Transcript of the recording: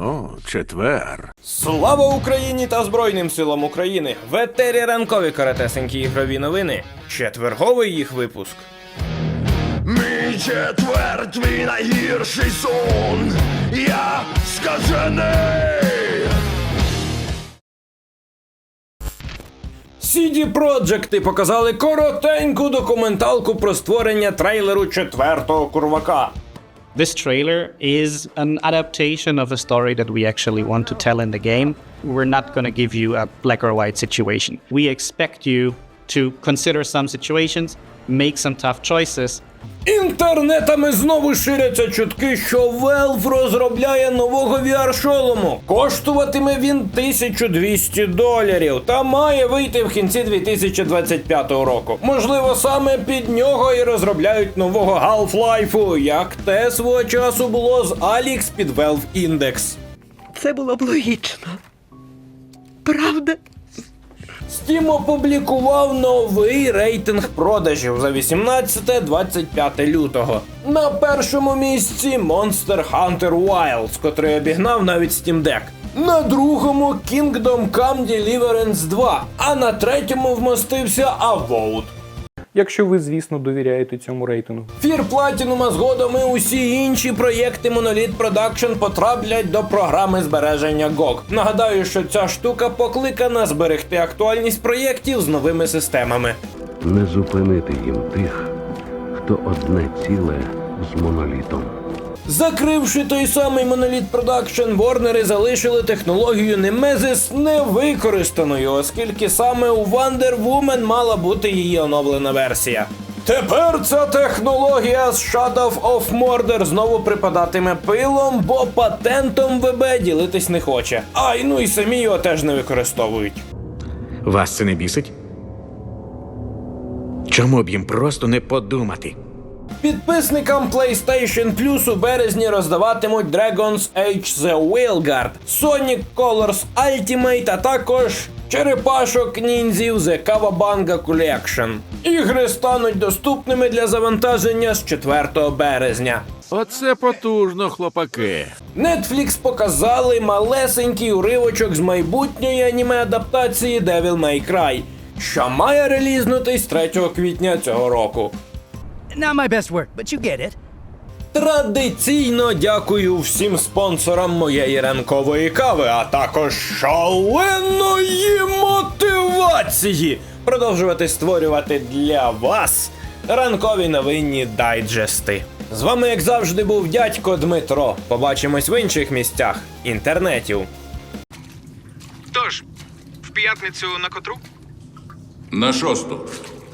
О, четвер. Слава Україні та Збройним силам України! В етері ранкові каратесенькі ігрові новини. Четверговий їх випуск. Мій четвер, твій найгірший сон. Я скажений. CD Projekt показали коротеньку документалку про створення трейлеру четвертого курвака. This trailer is an adaptation of a story that we actually want to tell in the game. We're not going to give you a black or white situation. We expect you to consider some situations, make some tough choices, Інтернетами знову ширяться чутки, що Valve розробляє нового VR-шолому. Коштуватиме він 1200 доларів та має вийти в кінці 2025 року. Можливо, саме під нього і розробляють нового Half-Life, як те свого часу було з Alyx під Valve Index. Це було б логічно. Правда? Steam опублікував новий рейтинг продажів за 18-25 лютого. На першому місці Monster Hunter Wilds, котрий обігнав навіть Steam Deck. На другому Kingdom Come Deliverance 2, а на третьому вмостився Avowed. Якщо ви, звісно, довіряєте цьому рейтингу. Фір Платінума згодом і усі інші проєкти Monolith Production потраплять до програми збереження GOG. Нагадаю, що ця штука покликана зберегти актуальність проєктів з новими системами. не зупинити їм тих, хто одне ціле з монолітом. Закривши той самий Monolith Production, Ворнери залишили технологію Nemesis невикористаною, оскільки саме у Wonder Woman мала бути її оновлена версія. Тепер ця технологія з Shadow of Mordor знову припадатиме пилом, бо патентом ВБ ділитись не хоче. Ай, ну і самі його теж не використовують. Вас це не бісить? Чому б їм просто не подумати? Підписникам PlayStation Plus у березні роздаватимуть Dragon's Age The Whaleguard, Sonic Colors Ultimate, а також черепашок ніндзів The Kawabanga Collection. Ігри стануть доступними для завантаження з 4 березня. Оце потужно, хлопаки. Netflix показали малесенький уривочок з майбутньої аніме-адаптації Devil May Cry, що має релізнутись 3 квітня цього року. Not my best work, but you get it. Традиційно дякую всім спонсорам моєї ранкової кави, а також шаленої мотивації продовжувати створювати для вас ранкові новинні дайджести. З вами, як завжди, був дядько Дмитро. Побачимось в інших місцях інтернетів. Тож, в п'ятницю на котру? На шосту.